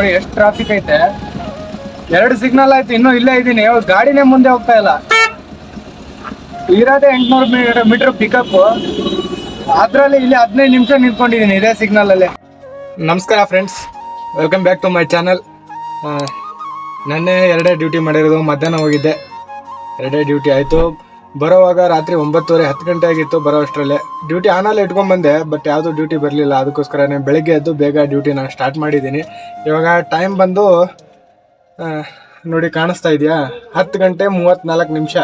ನೋಡಿ ಎಷ್ಟು ಟ್ರಾಫಿಕ್ ಐತೆ. ಎರಡು ಸಿಗ್ನಲ್ ಆಯ್ತು, ಇನ್ನೂ ಇಲ್ಲೇ ಇದ್ದೀನಿ. ಗಾಡಿನೇ ಮುಂದೆ ಹೋಗ್ತಾ ಇಲ್ಲ. ಇರೋದೇ ಎಂಟ್ನೂರು ಮೀಟರ್ ಮೀಟರ್ ಪಿಕಪ್ ಅದರಲ್ಲಿ ಇಲ್ಲಿ ಹದಿನೈದು ನಿಮಿಷ ನಿಂತ್ಕೊಂಡಿದ್ದೀನಿ ಇದೇ ಸಿಗ್ನಲ್ ಅಲ್ಲಿ. ನಮಸ್ಕಾರ friends welcome back to my channel ನೆನ್ನೆ ಎರಡೇ ಡ್ಯೂಟಿ ಮಾಡಿರೋದು, ಮಧ್ಯಾಹ್ನ ಹೋಗಿದ್ದೆ. ಎರಡೇ ಡ್ಯೂಟಿ ಆಯಿತು. ಬರೋವಾಗ ರಾತ್ರಿ ಒಂಬತ್ತುವರೆ, ಹತ್ತು ಗಂಟೆ ಆಗಿತ್ತು ಬರೋ ಅಷ್ಟರಲ್ಲೇ ಡ್ಯೂಟಿ ಆನಲ್ಲಿ ಇಟ್ಕೊಂಡ್ ಬಂದೆ ಬಟ್ ಯಾವುದು ಡ್ಯೂಟಿ ಬರಲಿಲ್ಲ. ಅದಕ್ಕೋಸ್ಕರನೇ ಬೆಳಗ್ಗೆ ಎದ್ದು ಬೇಗ ಡ್ಯೂಟಿ ನಾನು ಸ್ಟಾರ್ಟ್ ಮಾಡಿದ್ದೀನಿ. ಇವಾಗ ಟೈಮ್ ಬಂದು ನೋಡಿ ಕಾಣಿಸ್ತಾ ಇದೆಯಾ? ಹತ್ತು ಗಂಟೆ ಮೂವತ್ತ್ನಾಲ್ಕು ನಿಮಿಷ.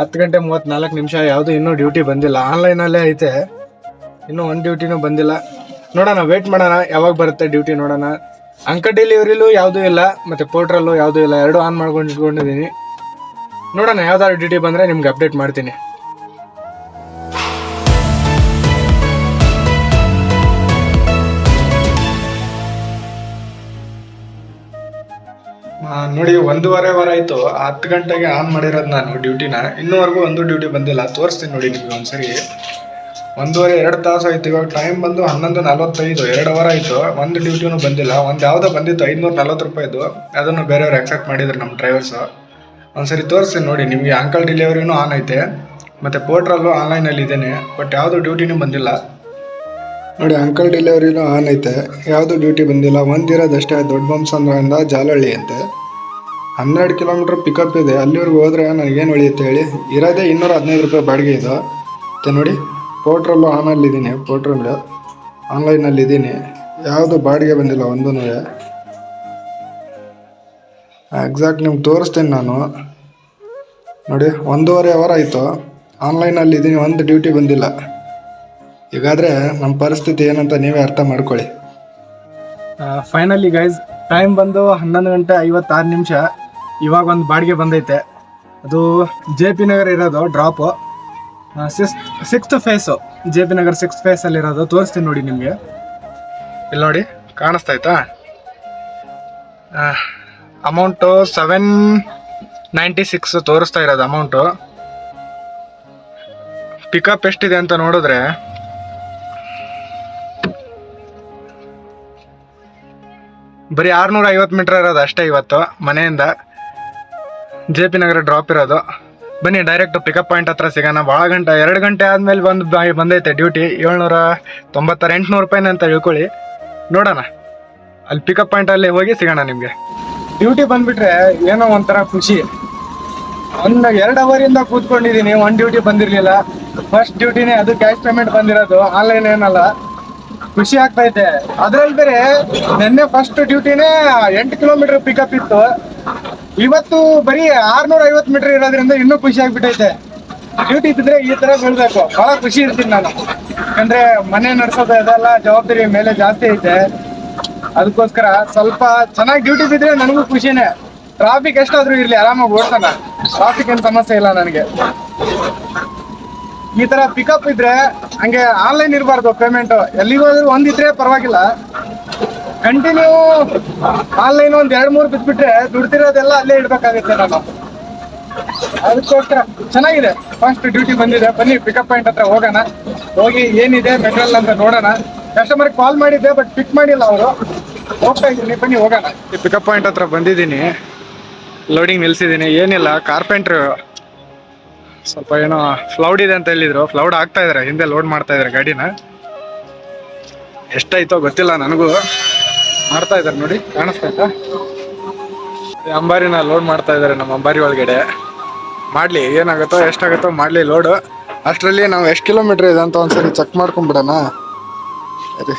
ಹತ್ತು ಗಂಟೆ ಮೂವತ್ತ್ನಾಲ್ಕು ನಿಮಿಷ, ಯಾವುದು ಇನ್ನೂ ಡ್ಯೂಟಿ ಬಂದಿಲ್ಲ. ಆನ್ಲೈನಲ್ಲೇ ಐತೆ. ಇನ್ನೂ ಒಂದು ಡ್ಯೂಟಿನೂ ಬಂದಿಲ್ಲ. ನೋಡೋಣ ವೇಟ್ ಮಾಡೋಣ. ಯಾವಾಗ ಬರುತ್ತೆ ಡ್ಯೂಟಿ ನೋಡೋಣ. ಅಂಕ ಡೆಲಿವರಿಲೂ ಯಾವುದೂ ಇಲ್ಲ, ಮತ್ತು ಪೋರ್ಟ್ರಲ್ಲೂ ಯಾವುದೂ ಇಲ್ಲ. ಎರಡು ಆನ್ ಮಾಡ್ಕೊಂಡು ಇಟ್ಕೊಂಡಿದ್ದೀನಿ ನೋಡೋಣ, ಯಾವ್ದಾದ್ರು ಟಿ ಬಂದರೆ ನಿಮ್ಗೆ ಅಪ್ಡೇಟ್ ಮಾಡ್ತೀನಿ. ನೋಡಿ, ಒಂದೂವರೆ ವಾರ ಆಯ್ತು. ಹತ್ತು ಗಂಟೆಗೆ ಆನ್ ಮಾಡಿರೋದು ನಾನು ಡ್ಯೂಟಿನ. ಇನ್ನೂವರೆಗೂ ಒಂದು ಡ್ಯೂಟಿ ಬಂದಿಲ್ಲ. ತೋರಿಸ್ತೀನಿ ನೋಡಿ ನಿಮಗೆ ಒಂದ್ಸರಿ. ಒಂದೂವರೆ, ಎರಡು ತಾಸು ಆಯ್ತು. ಇವಾಗ ಟೈಮ್ ಬಂದು ಹನ್ನೊಂದು ನಲವತ್ತೈದು. ಎರಡು ಅವರ್ ಆಯಿತು. ಒಂದು ಡ್ಯೂಟಿನೂ ಬಂದಿಲ್ಲ. ಒಂದು ಯಾವುದೋ ಬಂದಿತ್ತು, ಐದುನೂರ ನಲ್ವತ್ತು ರೂಪಾಯಿದು. ಅದನ್ನು ಬೇರೆಯವ್ರು ಆಕ್ಸೆಪ್ಟ್ ಮಾಡಿದ್ರು ನಮ್ಮ ಡ್ರೈವರ್ಸು ಒಂದ್ಸರಿ ತೋರಿಸ್ತೀನಿ ನೋಡಿ, ನಿಮಗೆ ಅಂಕಲ್ ಡೆಲಿವರಿನೂ ಆನ್ ಐತೆ. ಮತ್ತು ಪೋರ್ಟ್ರಲ್ಲೂ ಆನ್ಲೈನಲ್ಲಿ ಇದ್ದೇನೆ ಬಟ್ ಯಾವುದು ಡ್ಯೂಟಿನೂ ಬಂದಿಲ್ಲ. ನೋಡಿ ಅಂಕಲ್ ಡೆಲಿವರಿನೂ ಆನ್ ಐತೆ. ಯಾವುದು ಡ್ಯೂಟಿ ಬಂದಿಲ್ಲ. ಒಂದಿರೋದಷ್ಟೇ ದೊಡ್ಡ ಬಂಸಂದ್ರಿಂದ ಜಾಲಹಳ್ಳಿ ಅಂತೆ. ಹನ್ನೆರಡು ಕಿಲೋಮೀಟ್ರ್ ಪಿಕಪ್ ಇದೆ. ಅಲ್ಲಿವರೆಗೂ ಹೋದ್ರೆ ನನಗೇನು ಉಳಿಯುತ್ತೆ ಹೇಳಿ? ಇರೋದೇ ಇನ್ನೂರ ಹದಿನೈದು ರೂಪಾಯಿ ಬಾಡಿಗೆ ಇದು. ಮತ್ತೆ ನೋಡಿ ಪೋರ್ಟ್ರಲ್ಲೂ ಆನಲ್ಲಿದ್ದೀನಿ ಪೋರ್ಟ್ರಲ್ಲು ಆನ್ಲೈನಲ್ಲಿ ಇದ್ದೀನಿ ಯಾವುದು ಬಾಡಿಗೆ ಬಂದಿಲ್ಲ ಒಂದೂ ಎಕ್ಸಾಕ್ಟ್ ನಿಮ್ಗೆ ತೋರಿಸ್ತೀನಿ ನಾನು. ನೋಡಿ, ಒಂದೂವರೆ ಅವರ್ ಆಯಿತು. ಆನ್ಲೈನಲ್ಲಿ ಇದ್ದೀನಿ ಒಂದು ಡ್ಯೂಟಿ ಬಂದಿಲ್ಲ. ಈಗಾದರೆ ನಮ್ಮ ಪರಿಸ್ಥಿತಿ ಏನಂತ ನೀವೇ ಅರ್ಥ ಮಾಡ್ಕೊಳ್ಳಿ. ಫೈನಲಿ ಗೈಸ್ ಟೈಮ್ ಬಂದು ಹನ್ನೊಂದು ಗಂಟೆ ಐವತ್ತಾರು ನಿಮಿಷ. ಇವಾಗ ಒಂದು ಬಾಡಿಗೆ ಬಂದೈತೆ. ಅದು ಜೆ ಪಿ ನಗರ್ ಇರೋದು drop six sixth phase J P Nagar six ಫೇಸಲ್ಲಿ ಇರೋದು. ತೋರಿಸ್ತೀನಿ ನೋಡಿ ನಿಮಗೆ. ಇಲ್ಲಿ ನೋಡಿ ಕಾಣಿಸ್ತಾಯ್ತಾ ಅಮೌಂಟು ಸೆವೆನ್ ನೈಂಟಿ ಸಿಕ್ಸ್ ತೋರಿಸ್ತಾ ಇರೋದು ಅಮೌಂಟು ಪಿಕಪ್ ಎಷ್ಟಿದೆ ಅಂತ ನೋಡಿದ್ರೆ, ಬರೀ ಆರುನೂರ ಐವತ್ತು ಮೀಟರ್ ಇರೋದು ಅಷ್ಟೇ ಇವತ್ತು ಮನೆಯಿಂದ. ಜೆ ಪಿ ನಗರ ಡ್ರಾಪ್ ಇರೋದು. ಬನ್ನಿ ಡೈರೆಕ್ಟ್ ಪಿಕಪ್ ಪಾಯಿಂಟ್ ಹತ್ರ ಸಿಗೋಣ. ಭಾಳ ಗಂಟೆ, ಎರಡು ಗಂಟೆ ಆದಮೇಲೆ ಬಂದು ಬಂದೈತೆ ಡ್ಯೂಟಿ ಏಳ್ನೂರ ತೊಂಬತ್ತಾರು, ಎಂಟುನೂರು ರೂಪಾಯಿನ ಅಂತ ಹೇಳ್ಕೊಳ್ಳಿ ನೋಡೋಣ. ಅಲ್ಲಿ ಪಿಕಪ್ ಪಾಯಿಂಟಲ್ಲಿ ಹೋಗಿ ಸಿಗೋಣ ನಿಮಗೆ. ಡ್ಯೂಟಿ ಬಂದ್ಬಿಟ್ರೆ ಏನೋ ಒಂಥರ ಖುಷಿ. ಒಂದು ಎರಡು ಅವರಿಂದ ಕೂತ್ಕೊಂಡಿದ್ದೀನಿ ಒಂದು ಡ್ಯೂಟಿ ಬಂದಿರಲಿಲ್ಲ. ಫಸ್ಟ್ ಡ್ಯೂಟಿನೇ ಅದು ಕ್ಯಾಶ್ ಪೇಮೆಂಟ್ ಬಂದಿರೋದು ಆನ್ಲೈನ್ ಏನಲ್ಲ. ಖುಷಿ ಆಗ್ತೈತೆ ಅದ್ರಲ್ಲಿ ಬೇರೆ ನಿನ್ನೆ ಫಸ್ಟ್ ಡ್ಯೂಟಿನೇ ಎಂಟು ಕಿಲೋಮೀಟರ್ ಪಿಕಪ್ ಇತ್ತು. ಇವತ್ತು ಬರೀ ಆರ್ನೂರ ಐವತ್ತು ಮೀಟರ್ ಇರೋದ್ರಿಂದ ಇನ್ನೂ ಖುಷಿ ಆಗ್ಬಿಟ್ಟೈತೆ. ಡ್ಯೂಟಿ ಇದ್ದಿದ್ರೆ ಈ ತರ ಬೀಳ್ಬೇಕು ಬಹಳ ಖುಷಿ ಇರ್ತೀನಿ ನಾನು. ಯಾಕಂದ್ರೆ ಮನೆ ನಡ್ಸೋದು ಅದೆಲ್ಲ ಜವಾಬ್ದಾರಿ ಮೇಲೆ ಜಾಸ್ತಿ ಐತೆ. ಅದಕ್ಕೋಸ್ಕರ ಸ್ವಲ್ಪ ಚೆನ್ನಾಗಿ ಡ್ಯೂಟಿ ಬಿದ್ರೆ ನನಗೂ ಖುಷಿನೇ. ಟ್ರಾಫಿಕ್ ಎಷ್ಟಾದ್ರೂ ಇರ್ಲಿ, ಆರಾಮಾಗಿ ಓಡ್ತಾನ ಟ್ರಾಫಿಕ್ ಏನ್ ಸಮಸ್ಯೆ ಇಲ್ಲ ನನಗೆ. ಈ ತರ ಪಿಕಪ್ ಇದ್ರೆ ಹಂಗೆ ಆನ್ಲೈನ್ ಇರಬಾರ್ದು ಪೇಮೆಂಟ್ ಎಲ್ಲಿಗೋದ್ರೂ ಒಂದಿದ್ರೆ ಪರವಾಗಿಲ್ಲ. ಕಂಟಿನ್ಯೂ ಆನ್ಲೈನ್ ಒಂದ್ ಎರಡ್ ಮೂರು ಬಿದ್ಬಿಟ್ರೆ ದುಡ್ತಿರೋದೆಲ್ಲ ಅಲ್ಲೇ ಇಡ್ಬೇಕಾಗುತ್ತೆ ನಾನು. ಅದಕ್ಕೋಸ್ಕರ ಚೆನ್ನಾಗಿದೆ. ಫಸ್ಟ್ ಡ್ಯೂಟಿ ಬಂದಿದೆ. ಬನ್ನಿ ಪಿಕಪ್ ಪಾಯಿಂಟ್ ಹತ್ರ ಹೋಗೋಣ. ಹೋಗಿ ಏನಿದೆ ಮೆಟೀರಿಯಲ್ ಅಂತ ನೋಡೋಣ. ಕಸ್ಟಮರ್ ಕಾಲ್ ಮಾಡಿದ್ದೆ ಬಟ್ ಪಿಕ್ ಮಾಡಿಲ್ಲ ಅವರು. ಹೋಗ್ತಾ ಇದ್ದೀನಿ, ಬನ್ನಿ, ಹೋಗೋಣ. ಪಿಕಪ್ ಪಾಯಿಂಟ್ ಹತ್ರ ಬಂದಿದ್ದೀನಿ. ಲೋಡಿಂಗ್ ನಿಲ್ಸಿದ್ದೀನಿ. ಏನಿಲ್ಲ ಕಾರ್ಪೆಂಟ್ರ್ ಸ್ವಲ್ಪ ಏನೋ ಫ್ಲೌಡ್ ಇದೆ ಅಂತ ಹೇಳಿದ್ರು. ಫ್ಲೌಡ್ ಆಗ್ತಾ ಇದಾರೆ, ಹಿಂದೆ ಲೋಡ್ ಮಾಡ್ತಾ ಇದಾರೆ ಗಾಡಿನ. ಎಷ್ಟಾಯ್ತೋ ಗೊತ್ತಿಲ್ಲ ನನಗೂ. ಮಾಡ್ತಾ ಇದಾರೆ ನೋಡಿ, ಕಾಣಿಸ್ತಾ ಈ ಅಂಬಾರಿನ ಲೋಡ್ ಮಾಡ್ತಾ ಇದಾರೆ ನಮ್ಮ ಅಂಬಾರಿ ಒಳಗಡೆ. ಮಾಡ್ಲಿ, ಏನಾಗುತ್ತೋ, ಎಷ್ಟಾಗುತ್ತೋ ಮಾಡ್ಲಿ ಲೋಡು ಅಷ್ಟರಲ್ಲಿ ನಾವು ಎಷ್ಟು ಕಿಲೋಮೀಟರ್ ಇದೆ ಅಂತ ಒಂದ್ಸರಿ ಚೆಕ್ ಮಾಡ್ಕೊಂಡ್ಬಿಡೋಣ. ಅದೇ.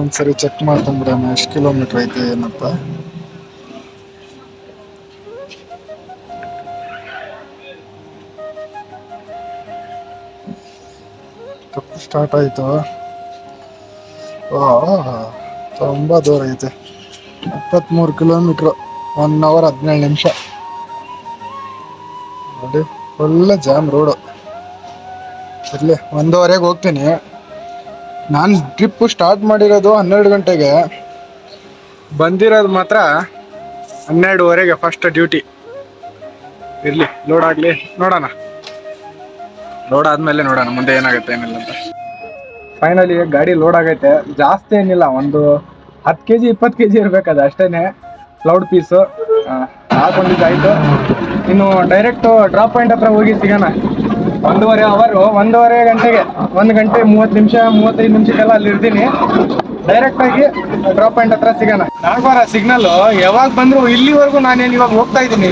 ಒಂದ್ಸರಿ ಚೆಕ್ ಮಾಡ್ಕೊಂಡ್ಬಿಡೋಣ ಎಷ್ಟು ಕಿಲೋಮೀಟರ್ ಐತೆ, ಏನಪ್ಪ? ತಪ್ಪು ಸ್ಟಾರ್ಟ್ ಆಯ್ತು. ತುಂಬ ದೂರ ಐತೆ. ಇಪ್ಪತ್ಮೂರು ಕಿಲೋಮೀಟ್ರ್ ಒನ್ ಅವರ್ ಹದಿನೇಳು ನಿಮಿಷ. ನೋಡಿ, ಒಳ್ಳೆ ಜಾಮ್ ರೋಡು ಇರಲಿ, ಒಂದೂವರೆಗೆ ಹೋಗ್ತೀನಿ. ನಾನು ಟ್ರಿಪ್ಪು ಸ್ಟಾರ್ಟ್ ಮಾಡಿರೋದು ಹನ್ನೆರಡು ಗಂಟೆಗೆ. ಬಂದಿರೋದು ಮಾತ್ರ ಹನ್ನೆರಡುವರೆಗೆ ಫಸ್ಟ್ ಡ್ಯೂಟಿ ಇರಲಿ ಲೋಡ್ ಆಗಲಿ, ನೋಡೋಣ. ಲೋಡ್ ಆದಮೇಲೆ ನೋಡೋಣ, ಮುಂದೆ ಏನಾಗುತ್ತೆ ಏನಿಲ್ಲ ಅಂತ. ಫೈನಲಿ ಗಾಡಿ ಲೋಡ್ ಆಗೈತೆ. ಜಾಸ್ತಿ ಏನಿಲ್ಲ, ಒಂದು ಹತ್ತು ಕೆ ಜಿ ಇಪ್ಪತ್ತು ಕೆ ಜಿ ಇರಬೇಕದು ಅಷ್ಟೇ ಲೌಡ್ ಪೀಸು ಹಾಕೊಂಡಿದ್ದಾಯ್ತು ಇನ್ನು ಡೈರೆಕ್ಟು ಡ್ರಾಪ್ ಪಾಯಿಂಟ್ ಹತ್ರ ಹೋಗಿ ಸಿಗೋಣ. ಒಂದೂವರೆ ಅವರು, ಒಂದೂವರೆ ಗಂಟೆಗೆ, ಒಂದು ಗಂಟೆ ಮೂವತ್ತು ನಿಮಿಷ, ಮೂವತ್ತೈದು ನಿಮಿಷಕ್ಕೆಲ್ಲ ಅಲ್ಲಿ ಇರ್ತೀನಿ. ಡೈರೆಕ್ಟ್ ಆಗಿ ಡ್ರಾಪ್ ಪಾಯಿಂಟ್ ಹತ್ರ ಸಿಗೋಣ. ನಾಗವಾರ ಸಿಗ್ನಲ್ ಯಾವಾಗ ಬಂದ್ರು ಇಲ್ಲಿವರೆಗೂ ನಾನೇನು ಇವಾಗ ಹೋಗ್ತಾ ಇದ್ದೀನಿ.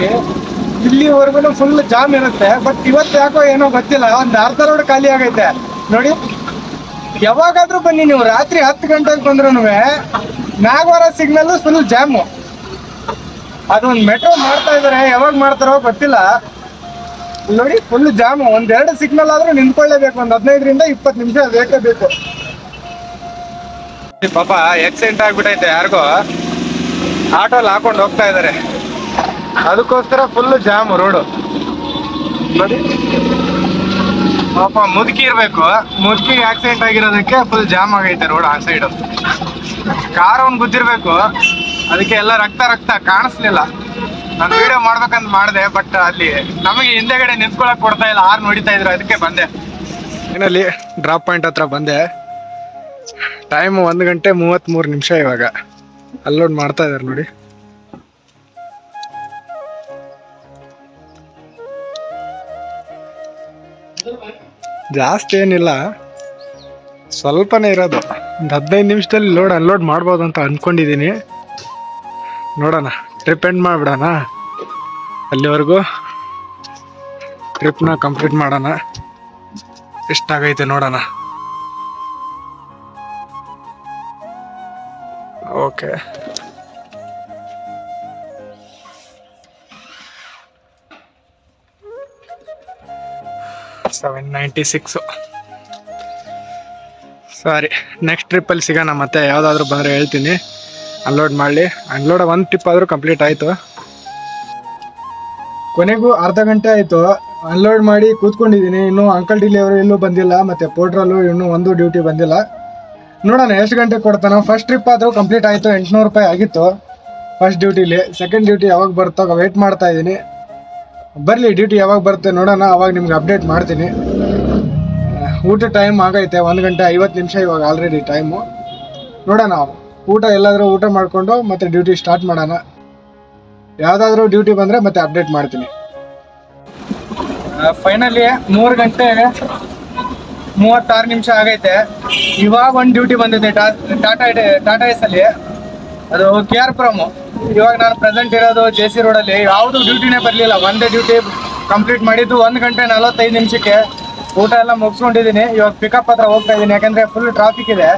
ಇಲ್ಲಿವರೆಗೂ ಫುಲ್ ಜಾಮ್ ಇರುತ್ತೆ. ಬಟ್ ಇವತ್ತು ಯಾಕೋ ಏನೋ ಗೊತ್ತಿಲ್ಲ. ಒಂದು ಅರ್ಧ ರೋಡ್ ಖಾಲಿ ಆಗೈತೆ. ನೋಡಿ. ಯಾವಾಗಾದ್ರೂ ಬನ್ನಿ ನೀವು. ರಾತ್ರಿ ಹತ್ತು ಗಂಟೆಗೆ ಬಂದ್ರು ನಾಗವಾರ ಸಿಗ್ನಲ್ ಫುಲ್ ಜಾಮು ಅದೊಂದು ಮೆಟ್ರೋ ಮಾಡ್ತಾ ಇದಾರೆ. ಯಾವಾಗ ಮಾಡ್ತಾರೋ ಗೊತ್ತಿಲ್ಲ. ನೋಡಿ ಫುಲ್ ಜಾಮ್ ಒಂದೆರಡು ಸಿಗ್ನಲ್ ಆದ್ರೂ ನಿಂತ್ಕೊಳ್ಳೇಬೇಕು. ಒಂದ್ ಹದಿನೈದರಿಂದ ಇಪ್ಪತ್ತು ನಿಮಿಷ ಬೇಕೇ. ಬೇಕು ಪಾಪ ಆಕ್ಸಿಡೆಂಟ್ ಆಗ್ಬಿಟ್ಟೈತೆ ಯಾರಿಗೋ. ಆಟೋಲ್ ಹಾಕೊಂಡು ಹೋಗ್ತಾ ಇದಾರೆ. ಅದಕ್ಕೋಸ್ಕರ ಫುಲ್ ಜಾಮ್ ರೋಡು ನೋಡಿ. ಪಾಪ, ಮುದುಕಿ ಇರ್ಬೇಕು. ಮುದುಕಿ ಆಕ್ಸಿಡೆಂಟ್ ಆಗಿರೋದಕ್ಕೆ ಫುಲ್ ಜಾಮ್ ಆಗೈತೆ ರೋಡ್ ಆ ಸೈಡ್ ಕಾರ್ ಅವ್ನ್ ಗುದ್ದಿರ್ಬೇಕು. ಅದಕ್ಕೆ ಎಲ್ಲ ರಕ್ತ ರಕ್ತ ಕಾಣಿಸ್ಲಿಲ್ಲ. ನಾನು ವಿಡಿಯೋ ಮಾಡ್ಬೇಕಂತ ಮಾಡಿದೆ ಬಟ್ ಅಲ್ಲಿ ನಮಗೆ ಹಿಂದೆಗಡೆ ನಿಂತ್ಕೊಳಕ್ ಕೊಡ್ತಾ ಇಲ್ಲ ಆರ್ ನೋಡಿತಾ ಇದ್ರು, ಅದಕ್ಕೆ ಬಂದೆ. ಏನಲ್ಲಿ ಡ್ರಾಪ್ ಪಾಯಿಂಟ್ ಹತ್ರ ಬಂದೆ. ಟೈಮ್ ಒಂದು ಗಂಟೆ ಮೂವತ್ತ್ಮೂರು ನಿಮಿಷ ಇವಾಗ. ಅಲ್ಲೋಡ್ ಮಾಡ್ತಾ ಇದಾರೆ ನೋಡಿ. ಜಾಸ್ತಿ ಏನಿಲ್ಲ. ಸ್ವಲ್ಪನೇ ಇರೋದು. ಒಂದು ಹದಿನೈದು ನಿಮಿಷದಲ್ಲಿ ಲೋಡ್ ಅನ್ಲೋಡ್ ಮಾಡ್ಬೋದು ಅಂತ ಅಂದ್ಕೊಂಡಿದ್ದೀನಿ ನೋಡೋಣ. ಟ್ರಿಪ್ ಎಂಡ್ ಮಾಡಿಬಿಡೋಣ? ಅಲ್ಲಿವರೆಗೂ ಟ್ರಿಪ್ನ ಕಂಪ್ಲೀಟ್ ಮಾಡೋಣ. ಎಷ್ಟಾಗೈತೆ ನೋಡೋಣ. Okay seven ninety six sorry next ಟ್ರಿಪ್ಪಲ್ಲಿ ಸಿಗೋಣ ಮತ್ತೆ, ಯಾವುದಾದ್ರೂ ಬಂದರೆ ಹೇಳ್ತೀನಿ. ಅನ್ಲೋಡ್ ಮಾಡಲಿ. ಅನ್ಲೋಡ್ ಒಂದು ಟ್ರಿಪ್ ಆದರೂ ಕಂಪ್ಲೀಟ್ ಆಯಿತು. ಕೊನೆಗೂ ಅರ್ಧ ಗಂಟೆ ಆಯಿತು. ಅನ್ಲೋಡ್ ಮಾಡಿ ಕೂತ್ಕೊಂಡಿದ್ದೀನಿ. ಇನ್ನೂ ಅಂಕಲ್ ಡಿಲಿವರಿ ಎಲ್ಲೂ ಬಂದಿಲ್ಲ, ಮತ್ತು ಪೋರ್ಟ್ರಲ್ಲೂ ಇನ್ನೂ ಒಂದು ಡ್ಯೂಟಿ ಬಂದಿಲ್ಲ. ನೋಡೋಣ, ಎಷ್ಟು ಗಂಟೆ ಕೊಡ್ತಾನೆ. ಫಸ್ಟ್ ಟ್ರಿಪ್ ಆದರೂ ಕಂಪ್ಲೀಟ್ ಆಯಿತು. ಎಂಟುನೂರು ರೂಪಾಯಿ ಆಗಿತ್ತು. ಫಸ್ಟ್ ಡ್ಯೂಟಿಲಿ ಸೆಕೆಂಡ್ ಡ್ಯೂಟಿ ಯಾವಾಗ ಬರುತ್ತೋ ವೆಯ್ಟ್ ಮಾಡ್ತಾ ಇದ್ದೀನಿ. ಬರಲಿ ಡ್ಯೂಟಿ ಯಾವಾಗ ಬರುತ್ತೆ ನೋಡೋಣ. ಅವಾಗ ನಿಮ್ಗೆ ಅಪ್ಡೇಟ್ ಮಾಡ್ತೀನಿ. ಊಟ ಟೈಮ್ ಆಗೈತೆ, ಒಂದು ಗಂಟೆ ಐವತ್ತು ನಿಮಿಷ ಇವಾಗ ಆಲ್ರೆಡಿ ಟೈಮು ನೋಡೋಣ. ಊಟ ಎಲ್ಲಾದರೂ ಊಟ ಮಾಡಿಕೊಂಡು ಮತ್ತೆ ಡ್ಯೂಟಿ ಸ್ಟಾರ್ಟ್ ಮಾಡೋಣ. ಯಾವುದಾದ್ರೂ ಡ್ಯೂಟಿ ಬಂದರೆ ಮತ್ತೆ ಅಪ್ಡೇಟ್ ಮಾಡ್ತೀನಿ. ಫೈನಲಿ ಮೂರು ಗಂಟೆ ಮೂವತ್ತಾರು ನಿಮಿಷ ಆಗೈತೆ. ಇವಾಗ ಒಂದು ಡ್ಯೂಟಿ ಬಂದಿದೆ ಟಾಟಾ ಟಾಟಾ ಎಸ್ ಅಲ್ಲಿ. ಅದು ಕೆ ಆರ್ ಪುರಮು ಇವಾಗ ನಾನು ಪ್ರೆಸೆಂಟ್ ಇರೋದು ಜೆ ಸಿ ರೋಡಲ್ಲಿ ಯಾವುದು ಡ್ಯೂಟಿನೇ ಬರಲಿಲ್ಲ. ಒಂದೇ ಡ್ಯೂಟಿ ಕಂಪ್ಲೀಟ್ ಮಾಡಿದ್ದು ಒಂದು ಗಂಟೆ ನಲವತ್ತೈದು ನಿಮಿಷಕ್ಕೆ. ಊಟ ಎಲ್ಲ ಮುಗಿಸ್ಕೊಂಡಿದ್ದೀನಿ. ಇವಾಗ ಪಿಕಪ್ ಹತ್ರ ಹೋಗ್ತಾ ಇದ್ದೀನಿ. ಯಾಕಂದ್ರೆ ಫುಲ್ ಟ್ರಾಫಿಕ್ ಇದೆ.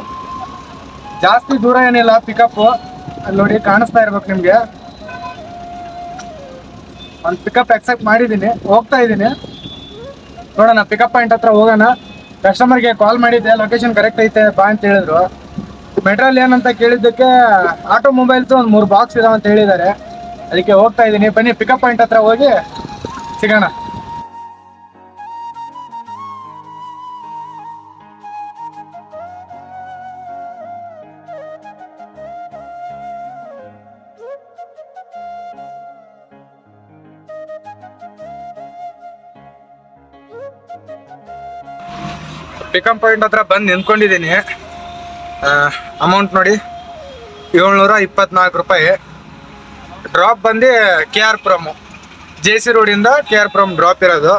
ಜಾಸ್ತಿ ದೂರ ಏನಿಲ್ಲ ಪಿಕಪ್ ಅಲ್ಲಿ ನೋಡಿ ಕಾಣಿಸ್ತಾ ಇರ್ಬೇಕು ನಿಮಗೆ. ಒಂದು ಪಿಕಪ್ ಎಕ್ಸೆಪ್ಟ್ ಮಾಡಿದ್ದೀನಿ ಹೋಗ್ತಾ ಇದ್ದೀನಿ ನೋಡೋಣ ಪಿಕಪ್ ಪಾಯಿಂಟ್ ಹತ್ರ ಹೋಗೋಣ. ಕಸ್ಟಮರ್ಗೆ ಕಾಲ್ ಮಾಡಿದ್ದೆ ಲೊಕೇಶನ್ ಕರೆಕ್ಟ್ ಐತೆ, ಬಾ ಅಂತ ಹೇಳಿದ್ರು. ಮೆಟ್ರಲ್ ಏನಂತ ಕೇಳಿದ್ದಕ್ಕೆ ಆಟೋ ಮೊಬೈಲ್ಸ್ ಒಂದು ಮೂರು ಬಾಕ್ಸ್ ಇದಾವೆ ಅಂತ ಹೇಳಿದ್ದಾರೆ. ಅದಕ್ಕೆ ಹೋಗ್ತಾ ಇದ್ದೀನಿ ಬನ್ನಿ ಪಿಕಪ್ ಪಾಯಿಂಟ್ ಹತ್ರ ಹೋಗಿ ಸಿಗೋಣ. ಪಿಕಪ್ ಪಾಯಿಂಟ್ ಹತ್ರ ಬಂದು ನಿಂತ್ಕೊಂಡಿದ್ದೀನಿ ಅಮೌಂಟ್ ನೋಡಿ. ಏಳ್ನೂರ ಇಪ್ಪತ್ನಾಲ್ಕು ರೂಪಾಯಿ. ಡ್ರಾಪ್ ಬಂದು K R Puram J C ರೋಡಿಂದ ಕೆ ಆರ್ ಪುರಮ್ ಡ್ರಾಪ್ ಇರೋದು.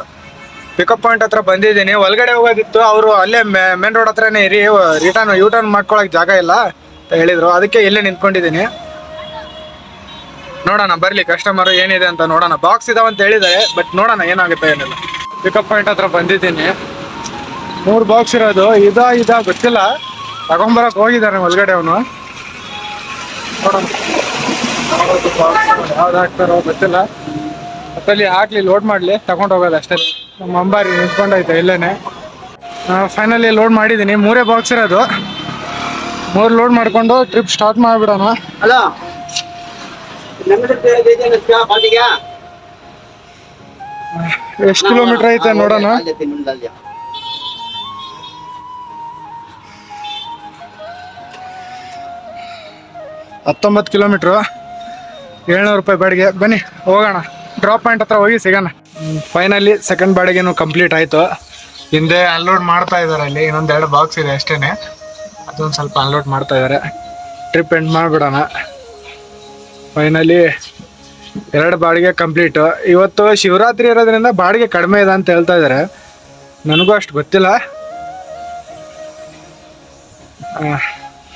ಪಿಕಪ್ ಪಾಯಿಂಟ್ ಹತ್ರ ಬಂದಿದ್ದೀನಿ. ಒಳಗಡೆ ಹೋಗೋದಿತ್ತು. ಅವರು ಅಲ್ಲೇ ಮೇನ್ ರೋಡ್ ಹತ್ರನೇ ಇರಿ ರಿಟರ್ನ್ ಯೂ ಟರ್ನ್ ಮಾಡ್ಕೊಳಕ್ ಜಾಗ ಇಲ್ಲ ಅಂತ ಹೇಳಿದರು. ಅದಕ್ಕೆ ಇಲ್ಲೇ ನಿಂತ್ಕೊಂಡಿದ್ದೀನಿ ನೋಡೋಣ, ಬರಲಿ. ಕಸ್ಟಮರ್ ಏನಿದೆ ಅಂತ ನೋಡೋಣ. ಬಾಕ್ಸ್ ಇದಾವಂತ ಹೇಳಿದ್ದಾರೆ ಬಟ್ ನೋಡೋಣ ಏನಾಗುತ್ತೆ ಏನಿಲ್ಲ. ಪಿಕಪ್ ಪಾಯಿಂಟ್ ಹತ್ರ ಬಂದಿದ್ದೀನಿ. ಮೂರು ಬಾಕ್ಸ್ ಇರೋದು. ಇದಾ ಇದಾ ಗೊತ್ತಿಲ್ಲ. ತಗೊಂಬರಕ್ ಹೋಗಿದ್ದಾನೆ ಒಳಗಡೆ ಅವನು. ಯಾವ್ದು ಹಾಕ್ತಾರೋ ಗೊತ್ತಿಲ್ಲ. ಅದರಲ್ಲಿ ಹಾಕ್ಲಿ ಲೋಡ್ ಮಾಡಲಿ. ತಗೊಂಡು ಹೋಗೋದು ಅಷ್ಟೇ. ನಮ್ಮ ಅಂಬಾರಿ ನಿಂತ್ಕೊಂಡೈತೆ ಇಲ್ಲೇನೆ. ಫೈನಲಿ ಲೋಡ್ ಮಾಡಿದ್ದೀನಿ ಮೂರೇ ಬಾಕ್ಸ್ ಇರೋದು. ಮೂರು ಲೋಡ್ ಮಾಡ್ಕೊಂಡು ಟ್ರಿಪ್ ಸ್ಟಾರ್ಟ್ ಮಾಡಿಬಿಡೋಣ. ಎಷ್ಟು ಕಿಲೋಮೀಟರ್ ಐತೆ ನೋಡೋಣ. ಹತ್ತೊಂಬತ್ತು ಕಿಲೋಮೀಟ್ರು. ಏಳ್ನೂರು ರೂಪಾಯಿ ಬಾಡಿಗೆ. ಬನ್ನಿ, ಹೋಗೋಣ. ಡ್ರಾಪ್ ಪಾಯಿಂಟ್ ಹತ್ರ ಹೋಗಿ ಸಿಗೋಣ. ಫೈನಲಿ ಸೆಕೆಂಡ್ ಬಾಡಿಗೆನೂ ಕಂಪ್ಲೀಟ್ ಆಯಿತು. ಹಿಂದೆ ಅನ್ಲೋಡ್ ಮಾಡ್ತಾ ಇದ್ದಾರೆ ಅಲ್ಲಿ. ಇನ್ನೊಂದು ಎರಡು ಬಾಕ್ಸ್ ಇದೆ ಅಷ್ಟೇನೆ. ಅದೊಂದು ಸ್ವಲ್ಪ ಅನ್ಲೋಡ್ ಮಾಡ್ತಾ ಇದ್ದಾರೆ. ಟ್ರಿಪ್ ಎಂಡ್ ಮಾಡಿಬಿಡೋಣ. ಫೈನಲಿ ಎರಡು ಬಾಡಿಗೆ ಕಂಪ್ಲೀಟು ಇವತ್ತು ಶಿವರಾತ್ರಿ ಇರೋದ್ರಿಂದ ಬಾಡಿಗೆ ಕಡಿಮೆ ಇದೆ ಅಂತ ಹೇಳ್ತಾ ಇದ್ದಾರೆ. ನನಗೂ ಅಷ್ಟು ಗೊತ್ತಿಲ್ಲ.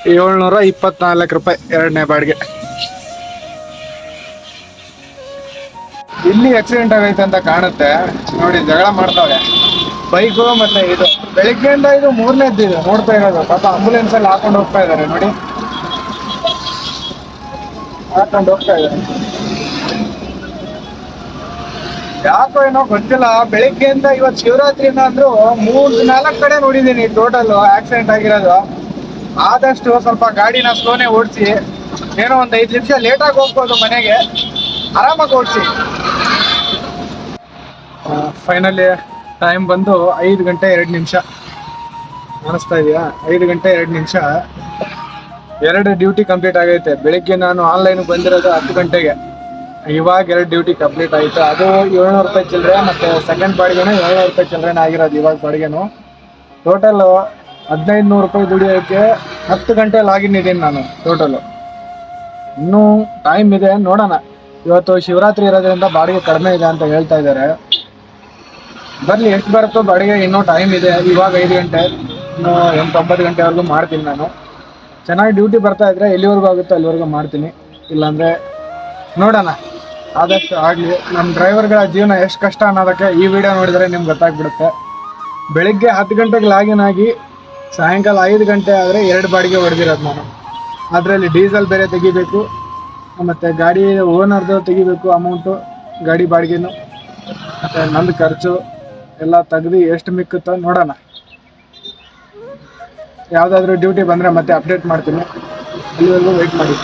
ಏಳ್ನೂರ ಇಪ್ಪತ್ನಾಲ್ಕು ರೂಪಾಯಿ ಎರಡನೇ ಬಾಡಿಗೆ. ಇಲ್ಲಿ ಆಕ್ಸಿಡೆಂಟ್ ಆಗೈತೆ ಅಂತ ಕಾಣುತ್ತೆ. ನೋಡಿ, ಜಗಳ ಮಾಡ್ತಾವೆ ಬೈಕು ಮತ್ತೆ ಇದು. ಬೆಳಿಗ್ಗೆಯಿಂದ ಇದು ಮೂರನೇದ್ದು ಇದು ನೋಡ್ತಾ ಇರೋದು. ಪಾಪ ಆಂಬುಲೆನ್ಸ್ ಅಲ್ಲಿ ಹಾಕೊಂಡು ಹೋಗ್ತಾ ಇದಾರೆ ನೋಡಿ. ಹಾಕೊಂಡು ಹೋಗ್ತಾ ಇದಾರೆ ಯಾಕೋ ಏನೋ ಗೊತ್ತಿಲ್ಲ. ಬೆಳಿಗ್ಗೆಯಿಂದ ಇವತ್ತು ಶಿವರಾತ್ರಿ ಅಂದ್ರು ಮೂರ್ ನಾಲ್ಕು ಕಡೆ ನೋಡಿದ್ದೀನಿ ಟೋಟಲ್ ಆಕ್ಸಿಡೆಂಟ್ ಆಗಿರೋದು. ಆದಷ್ಟು ಸ್ವಲ್ಪ ಗಾಡಿನ ಸ್ಲೋನೆ ಓಡಿಸಿ, ಏನೋ ಒಂದು ಐದು ನಿಮಿಷ ಲೇಟಾಗಿ ಹೋಗ್ಬೋದು ಮನೆಗೆ. ಆರಾಮಾಗಿ ಓಡಿಸಿ. ಫೈನಲಿ ಟೈಮ್ ಬಂದು ಐದು ಗಂಟೆ ಎರಡು ನಿಮಿಷ. ಕಾಣಿಸ್ತಾ ಇದೆಯಾ? ಐದು ಗಂಟೆ ಎರಡು ನಿಮಿಷ. ಎರಡು ಡ್ಯೂಟಿ ಕಂಪ್ಲೀಟ್ ಆಗೈತೆ. ಬೆಳಿಗ್ಗೆ ನಾನು ಆನ್ಲೈನ್ ಬಂದಿರೋದು ಹತ್ತು ಗಂಟೆಗೆ. ಇವಾಗ ಎರಡು ಡ್ಯೂಟಿ ಕಂಪ್ಲೀಟ್ ಆಯಿತು. ಅದು ಏಳ್ನೂರು ರೂಪಾಯಿ ಚಿಲ್ಲರೆ ಮತ್ತು ಸೆಕೆಂಡ್ ಬಾಡಿಗೆನೂ ಏಳ್ನೂರು ರೂಪಾಯಿ ಚಿಲ್ಲರೆನೇ ಆಗಿರೋದು ಇವಾಗ ಬಾಡಿಗೆನೂ. ಟೋಟಲ್ ಹದಿನೈದು ನೂರು ರೂಪಾಯಿ ದುಡಿಯೋಕ್ಕೆ ಹತ್ತು ಗಂಟೆ ಲಾಗಿನ್ ಇದ್ದೀನಿ ನಾನು ಟೋಟಲು ಇನ್ನೂ ಟೈಮ್ ಇದೆ, ನೋಡೋಣ. ಇವತ್ತು ಶಿವರಾತ್ರಿ ಇರೋದ್ರಿಂದ ಬಾಡಿಗೆ ಕಡಿಮೆ ಇದೆ ಅಂತ ಹೇಳ್ತಾ ಇದ್ದಾರೆ. ಬರಲಿ, ಎಷ್ಟು ಬರುತ್ತೋ ಬಾಡಿಗೆ, ಇನ್ನೂ ಟೈಮ್ ಇದೆ. ಇವಾಗ ಐದು ಗಂಟೆ, ಇನ್ನು ಎಂಟು ಒಂಬತ್ತು ಗಂಟೆವರೆಗೂ ಮಾಡ್ತೀನಿ ನಾನು. ಚೆನ್ನಾಗಿ ಡ್ಯೂಟಿ ಬರ್ತಾ ಇದ್ರೆ ಎಲ್ಲಿವರೆಗೂ ಆಗುತ್ತೋ ಅಲ್ಲಿವರೆಗೂ ಮಾಡ್ತೀನಿ. ಇಲ್ಲಾಂದರೆ ನೋಡೋಣ. ಆದಷ್ಟು ಆಗಲಿ. ನಮ್ಮ ಡ್ರೈವರ್ಗಳ ಜೀವನ ಎಷ್ಟು ಕಷ್ಟ ಅನ್ನೋದಕ್ಕೆ ಈ ವಿಡಿಯೋ ನೋಡಿದರೆ ನಿಮ್ಗೆ ಗೊತ್ತಾಗ್ಬಿಡುತ್ತೆ. ಬೆಳಿಗ್ಗೆ ಹತ್ತು ಗಂಟೆಗೆ ಲಾಗಿನ್ ಆಗಿ ಸಾಯಂಕಾಲ ಐದು ಗಂಟೆ ಆದರೆ ಎರಡು ಬಾಡಿಗೆ ಹೊಡೆದಿರೋದು ನಾನು. ಅದರಲ್ಲಿ ಡೀಸೆಲ್ ಬೇರೆ ತೆಗಿಬೇಕು, ಮತ್ತು ಗಾಡಿ ಓನರ್ದು ತೆಗಿಬೇಕು ಅಮೌಂಟು ಗಾಡಿ ಬಾಡಿಗೆನು, ಮತ್ತು ನಂದು ಖರ್ಚು ಎಲ್ಲ ತೆಗ್ದು ಎಷ್ಟು ಮಿಕ್ಕುತ್ತೋ ನೋಡೋಣ. ಯಾವುದಾದ್ರೂ ಡ್ಯೂಟಿ ಬಂದರೆ ಮತ್ತೆ ಅಪ್ಡೇಟ್ ಮಾಡ್ತೀನಿ. ಅಲ್ಲಿವರೆಗೂ ವೆಯ್ಟ್ ಮಾಡಿ.